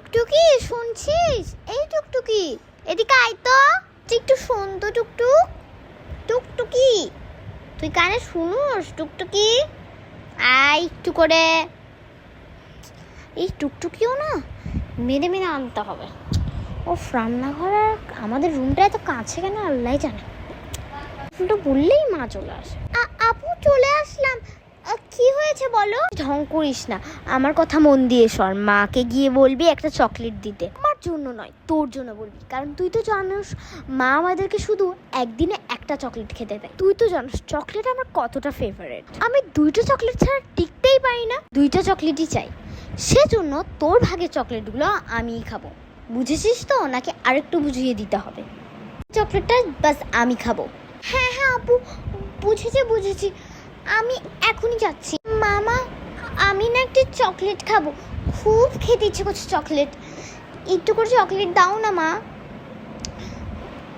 টুকটুকি, শুনছিস? এই টুকটুকি। এদিকে আয় তো। একটু শোন তো, টুকটুক। টুকটুকি। তুই কানে শুনুস, টুকটুকি? আয় একটু করে। এই টুকটুকিও না মেরে মেরে আনতে হবে। ও রান্নাঘর আর আমাদের রুমটা এত কাছে কেন? আল্লাহ জানে। বললেই মা চলে আসে। আপু চলে আসলাম। কি হয়েছে বলো? ঢং করিস না। আমার কথা মন দিয়ে সর মাকে গিয়ে বলবি একটা চকলেট দিতে। আমার জন্য নয়, তোর জন্য বলবি। কারণ তুই তো জানিস, মা আমাদেরকে শুধু একদিনে একটা চকলেট খেতে দেয়। তুই তো জানিস, চকলেট আমার কতটা ফেভারিট আমি দুইটা চকলেট ছাড়া টিকতেই পারি না। দুইটা চকলেটই চাই। সেজন্য তোর ভাগের চকলেটগুলো আমিই খাব। বুঝেছিস তো? নাকি আরেকটু বুঝিয়ে দিতে হবে। চকলেটটা বাস আমি খাব। হ্যাঁ হ্যাঁ আপু। বুঝেছি বুঝেছি। আমি এখনই যাচ্ছি। মামা, আমি না একটি চকলেট খাব। খুব খেতে ইচ্ছে করছে চকলেট। একটু করে চকলেট দাও না, মা।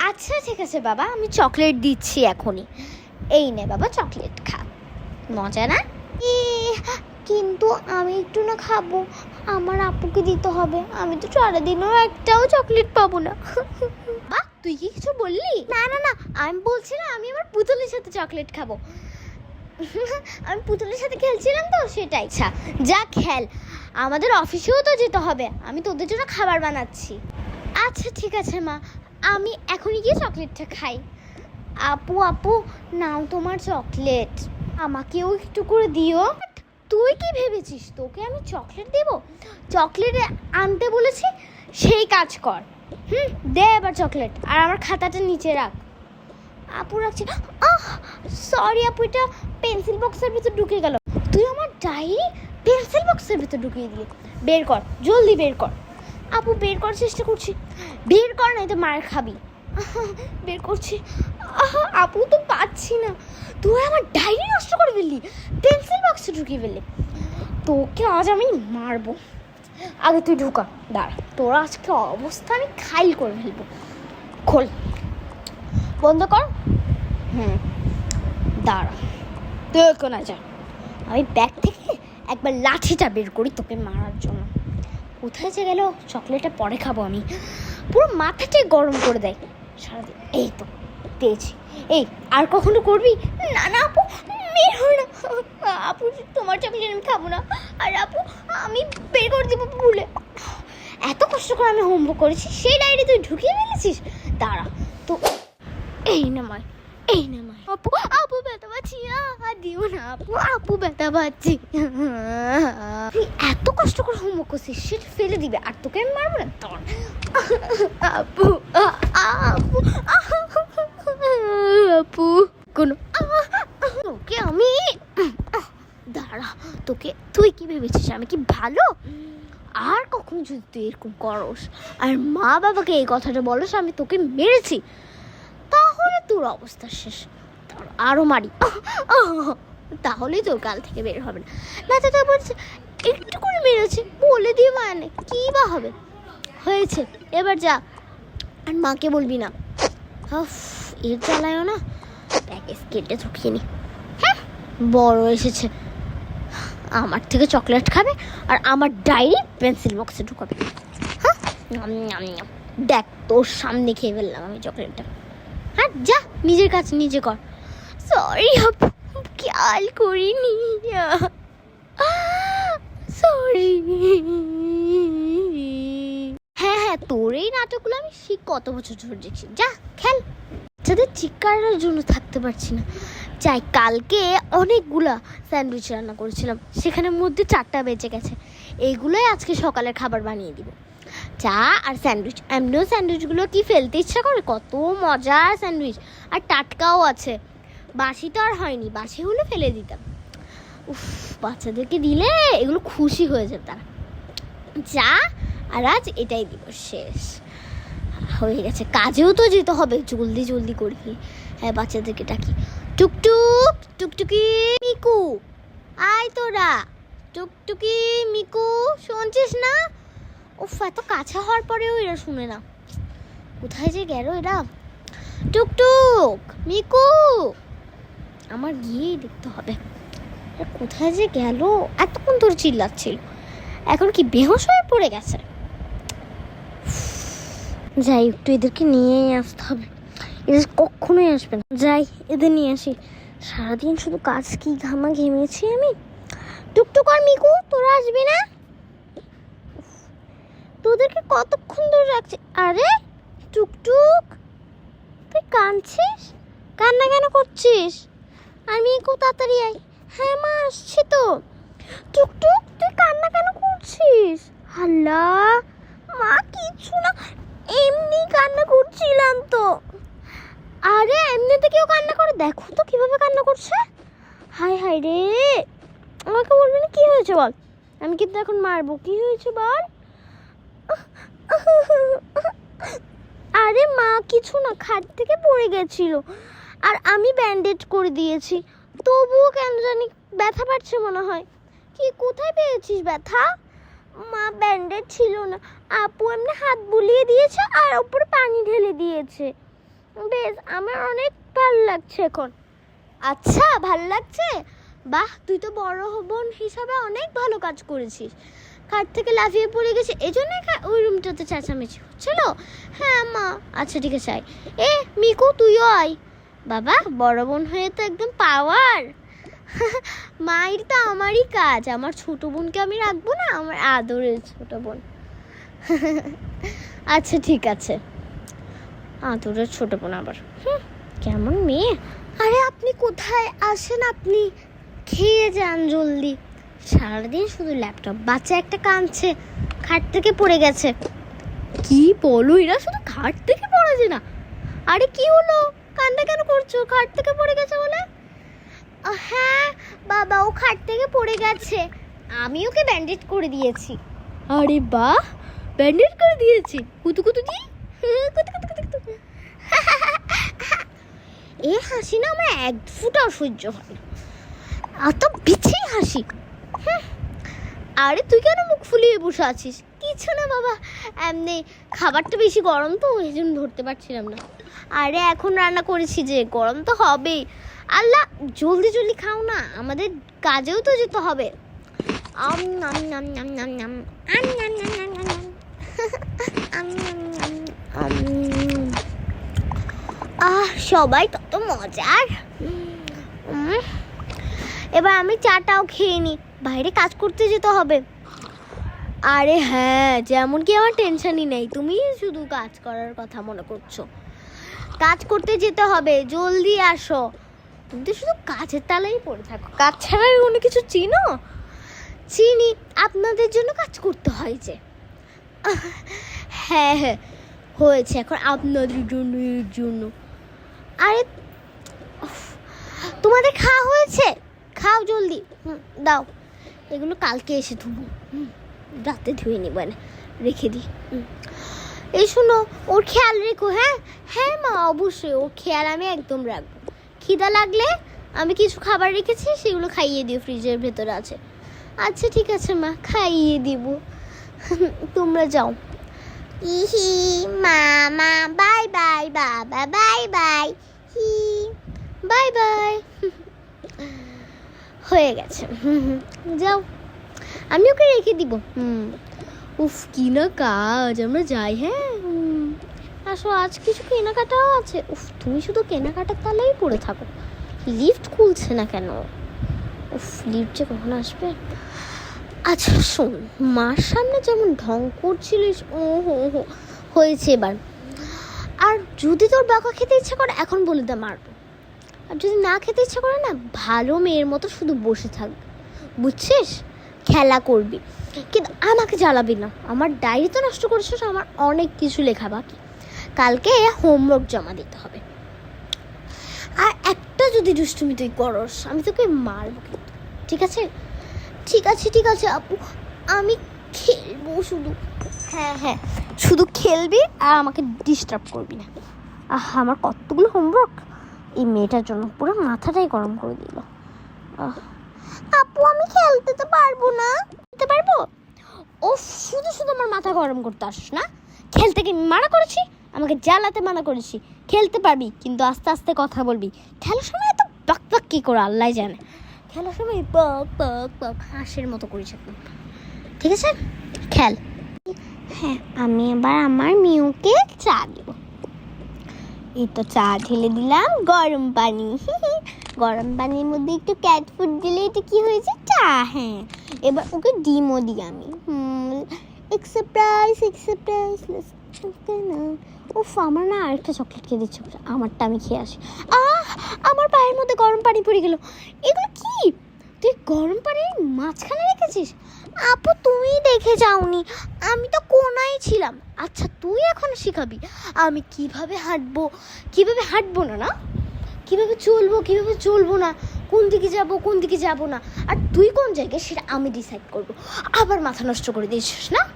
আচ্ছা ঠিক আছে বাবা, আমি চকলেট দিচ্ছি এখনই। এই নে বাবা, চকলেট খা। মজা না? কিন্তু আমি একটু না খাব। আমার আপুকে দিতে হবে। আমি তো সারাদিনও একটাও চকলেট পাবো না। তুই কি কিছু বললি? না না না, আমি বলছিলাম আমি আমার পুতুলের সাথে চকলেট খাব। আমি পুতুলের সাথে খেলছিলাম তো সেটাই। আচ্ছা যা খেল। আমাদের অফিসেও তো যেতে হবে। আমি তোদের জন্য খাবার বানাচ্ছি। আচ্ছা ঠিক আছে, মা। আমি এখনই গিয়ে চকলেটটা খাই। আপু আপু, নাও তোমার চকলেট। আমাকেও একটু করে দিও। তুই কি ভেবেছিস? তোকে আমি চকলেট দেব? চকলেট আনতে বলেছি, সেই কাজ কর। হুম, দে এবার চকলেট। আর আমার খাতাটা নিচে রাখ। আপু রাখছি। আহ সরি আপু, এটা পেন্সিল বক্সের ভিতর ঢুকে গেল। তুই আমার ডায়েরি পেন্সিল বক্সের ভিতর ঢুকিয়ে দিলি। বের কর, জলদি বের কর। আপু, বের করার চেষ্টা করছি। বের কর না তো মার খাবি। বের করছি। আপু তো পাচ্ছি না। তুই আমার ডায়েরি নষ্ট করে ফেললি। পেন্সিল বক্সে ঢুকিয়ে ফেললি। তোকে আজ আমি মারবো। আগে তুই ঢুকা, দাঁড়া। তোর আজকে অবস্থা আমি খাইল করে ফেলব। খোল। বন্ধ কর। হুম। দাঁড়া দেখো না যা আমি ব্যাগ থেকে একবার লাঠিটা বের করি তোকে মারার জন্য। কোথায় যে গেল? চকলেটটা পরে খাব আমি। পুরো মাথাটাই গরম করে দেয়। সারাদিন এই তো পেয়েছি। এই আর কখনো করবি? না না আপু মেরো না। আপু তোমার চকলেট আমি খাব না। আর আপু আমি বের করে দেবো ভুলে। এত কষ্ট করে আমি হোমওয়ার্ক করেছি সেই ডায়েরি তুই ঢুকিয়ে ফেলেছিস? দাঁড়া তো এই না মায় এই না মায় আপু আপু ব্যথা পাচ্ছি আর দিও না আপু আপু ব্যথা পাচ্ছি। তুই এত কষ্ট করে হোমওয়ার্ক করছিস, সেটা ফেলে দিবে, আর তোকে আমি মারবো না? তোর আপু আপু আপু, কোনো, তোকে আমি, দাঁড়া, তোকে তুই কি ভেবেছিস, আমি কি ভালো? আর কখনো যদি তুই এরকম করস, আর মা বাবাকে এই কথাটা বলস, আমি তোকে মেরেছি। তোর অবস্থা শেষ। তোর আরও মারি। তাহলেই তোর গাল থেকে বের হবে না। তোর বলছে, একটু করে মেরেছে। বলে দিয়ে মানে কী বা হবে? হয়েছে। এবার যা। আর মাকে বলবি না। এর জ্বালায়ও না। প্যাকেজ কেটে ঢুকিয়ে নি। হ্যাঁ বড় এসেছে। আমার থেকে চকলেট খাবে আর আমার ডায়েরি পেন্সিল বক্সে ঢুকাবে। হ্যাঁ। দেখ, তোর সামনে খেয়ে ফেললাম আমি চকলেটটা। হ্যাঁ যা, নিজের কাজ নিজে কর। সরি আপু, খেয়াল করিনি। সরি হ্যাঁ হ্যাঁ তোর এই নাটকগুলো আমি সে কত বছর ধরে দেখছি। যা, খেল। যাদের চিৎকারের জন্য থাকতে পারছি না। যাই, কালকে অনেকগুলা স্যান্ডউইচ রান্না করেছিলাম। সেখানের মধ্যে চারটা বেঁচে গেছে। এইগুলোই আজকে সকালের খাবার বানিয়ে দিব। চা আর স্যান্ডউইচ। এমনিও স্যান্ডউইচগুলো কি ফেলতে ইচ্ছা করে? কত মজা স্যান্ডউইচ। আর টাটকাও আছে। বাসি তো আর হয়নি। বাসি হলে ফেলে দিতাম। উফ, বাচ্চাদেরকে দিলে এগুলো খুশি হয়ে যেত তারা চা আর আজ এটাই দিব শেষ। হয়ে গেছে। কাজেও তো যেতে হবে। জলদি জলদি করি হ্যাঁ বাচ্চাদেরকে ডাকি। টুকটুক, টুকটুকি মিকু। আয় তোরা। টুকটুকি মিকু, শুনছিস না? উফ, এত কাছে হওয়ার পরেও এরা শুনে না। কোথায় যে গেল এরা? টুকটুক, মিকু! আমার গিয়েই দেখতে হবে। কোথায় যে গেল? এতক্ষণ ধরে চিল্লাচ্ছিল। এখন কি বেহোশ হয়ে পড়ে গেছে? যাই, একটু এদেরকে নিয়েই আসতে হবে। এদের কখনোই আসবে না। যাই, এদের নিয়ে আসি। সারাদিন শুধু কাজ কি ঘামা ঘেমেছি আমি? টুকটুক আর মিকু, তোরা আসবি না? তোদেরকে কতক্ষণ ধরে রাখছি? আরে, টুকটুক, তুই কাঁদছিস? কান্না কেন করছিস? আমি মিকু তাড়াতাড়ি আয় হ্যাঁ মা, আসছি তো। টুকটুক, তুই কান্না কেন করছিস? হাল্লা মা কিছু না। এমনি কান্না করছিলাম তো। আরে, এমনিতে কেউ কান্না করে? দেখো তো কীভাবে কান্না করছে। হাই হাই রে। আমাকে বলবি না কি হয়েছে বল? আমি কিন্তু এখন মারবো। কি হয়েছে বল? আরে মা, কিছু না, খাট থেকে পড়ে গেছিল। আর আমি ব্যান্ডেজ করে দিয়েছি। তবুও কেন জানি ব্যথা পাচ্ছে মনে হয়। কি, কোথায় পেয়েছিস ব্যথা? মা ব্যান্ডেজ ছিল না। আপু এমনি হাত বুলিয়ে দিয়েছে আর ওপরে পানি ঢেলে দিয়েছে। বেশ, আমার অনেক ভালো লাগছে এখন। আচ্ছা ভালো লাগছে? বাহ, তুই তো বড় বোন হিসাবে অনেক ভালো কাজ করেছিস। খাট থেকে লাফিয়ে পড়ে গেছে এই জন্য ওই রুমটাতে চেঁচামেচি হচ্ছিল। হ্যাঁ মা। আচ্ছা ঠিক আছে, আয়। এ, মিকু, তুইও আয়। বাবা, বড় বোন হয়ে তো একদম পাওয়ার মায়ের তো আমারই কাজ। আমার ছোট বোনকে আমি রাখব না, আমার আদরের ছোট বোন। আচ্ছা ঠিক আছে। আদরের ছোট বোন আবার। কেমন মেয়ে। আরে, আপনি কোথায় আসেন? আপনি খেয়ে যান জলদি। সারাদিন শুধু ল্যাপটপ। বাচ্চা একটা কাঁদছে খাট থেকে পড়ে গেছে। কি বলো এরা শুধু খাট থেকে পড়েছে না। আরে কি হলো? কান্না কেন করছ? খাট থেকে পড়ে গেছে বলে? হ্যাঁ বাবা ও খাট থেকে পড়ে গেছে। আমি ওকে ব্যান্ডেজ করে দিয়েছি। আরে বাহ ব্যান্ডেজ করে দিয়েছি। কুতু কুতু দি। কুতু এ হাসি না আমার এক ফুটাও সহ্য হয়। না এত বিছি হাসি। আরে তুই কেন মুখ ফুলিয়ে বসে আছিস? কিছু না বাবা এমনি খাবারটা বেশি গরম তো এই জন্য ধরতে পারছিলাম না। আরে এখন রান্না করেছি যে গরম তো হবেই। আল্লাহ জলদি জলদি খাও না আমাদের কাজেও তো যেতে হবে। নাম নাম নাম নাম সবাই কত মজার। উম, এবার আমি চাটাও খেয়ে নিই বাইরে কাজ করতে যেতে হবে। আরে হ্যাঁ যেমন কি আমার টেনশনই নেই। তুমি শুধু কাজ করার কথা মনে করছ। কাজ করতে যেতে হবে, জলদি আসো। তুমি তো শুধু কাজের তালেই পড়ে থাকো। কাজ ছাড়া কোনো কিছু চিনো? চিনি, আপনাদের জন্য কাজ করতে হয় যে। হ্যাঁ হ্যাঁ হয়েছে এখন আপনাদের জন্য এর জন্য। আরে তোমাদের খাওয়া হয়েছে? খাও জলদি। দাও। এগুলো কালকে এসে ধুবো। রাতে ধুয়ে নিব না রেখে দিই। এই শোনো, ওর খেয়াল রেখো হ্যাঁ? হ্যাঁ মা, অবশ্যই, ওর খেয়াল আমি একদম রাখব। খিদা লাগলে আমি কিছু খাবার রেখেছি, সেগুলো খাইয়ে দিও, ফ্রিজের ভেতরে আছে। আচ্ছা ঠিক আছে মা, খাইয়ে দিব। তোমরা যাও। ইহি মামা বাই বাই, বাবা, বাই বাই। হি, বাই বাই। হয়ে গেছে। হুম, হুম, যাও আমি ওকে রেখে দিব। হুম। উফ কি না কাজ আমরা যাই হ্যাঁ। আসো আজ কিছু কেনাকাটাও আছে। উফ তুমি শুধু কেনাকাটার তালেই পড়ে থাকো। লিফট খুলছে না কেন? উফ লিফট যে কখন আসবে? আচ্ছা শোন মার সামনে যেমন ঢং করছিলিস ও হো হো হয়েছে এবার। আর যদি তোর বকা খেতে ইচ্ছা করে এখন বলে দে মারবো। আর যদি না খেতে ইচ্ছা করে না, ভালো মেয়ের মতো শুধু বসে থাকবি বুঝছিস? খেলা করবি। কিন্তু আমাকে জ্বালাবি না। আমার ডায়েরি তো নষ্ট করেছিস, আমার অনেক কিছু লেখা বাকি। কালকে হোমওয়ার্ক জমা দিতে হবে। আর একটা যদি দুষ্টুমি তুই করস, আমি তোকে মারবো কিন্তু। ঠিক আছে? ঠিক আছে ঠিক আছে আপু। আমি খেলব শুধু। হ্যাঁ হ্যাঁ। শুধু খেলবি আর আমাকে ডিস্টার্ব করবি না। আহ, আমার কতগুলো হোমওয়ার্ক এই মেয়েটার জন্য পুরো মাথাটাই গরম করে দিল। আপু, আমি খেলতে তো পারব না। খেলতে পারব? ও শুধু শুধু আমার মাথা গরম করতে আসিস না। খেলতে কি মানা করেছি? আমাকে জ্বালাতে মানা করেছি। খেলতে পারবি, কিন্তু আস্তে আস্তে কথা বলবি। খেলার সময় এত বাক বাক কী করে, আল্লাহ জানে। খেলার সময় বক বক বক হাঁসের মতো করিস একদম ঠিক আছে? খেল। হ্যাঁ আমি এবার আমার মিউকে চা দেব। এই তো চা ঢেলে দিলাম, গরম পানি। গরম পানির মধ্যে একটু ক্যাট ফুড দিলে এটা কি হয়েছে? চা হ্যাঁ। এবার ওকে ডিমও দিই আমি। এক্সারপ্রাইজ এক্সারপ্রাইজ উফ, আমার না আরেকটা চকলেট খেয়ে দিচ্ছে। আমারটা আমি খেয়ে আসি। আহ, আমার পায়ের মধ্যে গরম পানি পড়ে গেল। এগুলো কি? তুই গরম পানির মাঝখানে রেখেছিস? আপু তুমি দেখে যাওনি। আমি তো কোনায় ছিলাম। আচ্ছা তুই এখন শিখাবি। আমি কীভাবে হাঁটবো? কীভাবে হাঁটবো না না? কীভাবে চলবো? কীভাবে চলবো না? কোন দিকে যাব, কোন দিকে যাব না? আর তুই কোন জায়গায়, সেটা আমি ডিসাইড করব। আবার মাথা নষ্ট করে দিয়েছিস, না?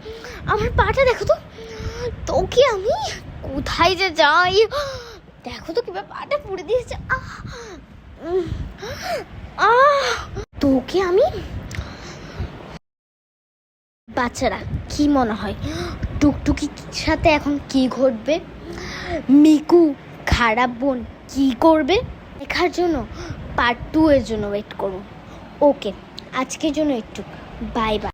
আমার পাটা দেখো তো। তোকে আমি কোথায় যে যাই? দেখো তো কীভাবে পাটা পুড়ে দিয়েছে। আহ! তোকে আমি বাচ্চারা, কি মনে হয়? টুকটুকির সাথে এখন কি ঘটবে? মিকু, খারাপ বোন, কি করবে? দেখার জন্য পার্ট টু এর জন্য ওয়েট করুন। ওকে আজকের জন্য একটু বাই বাই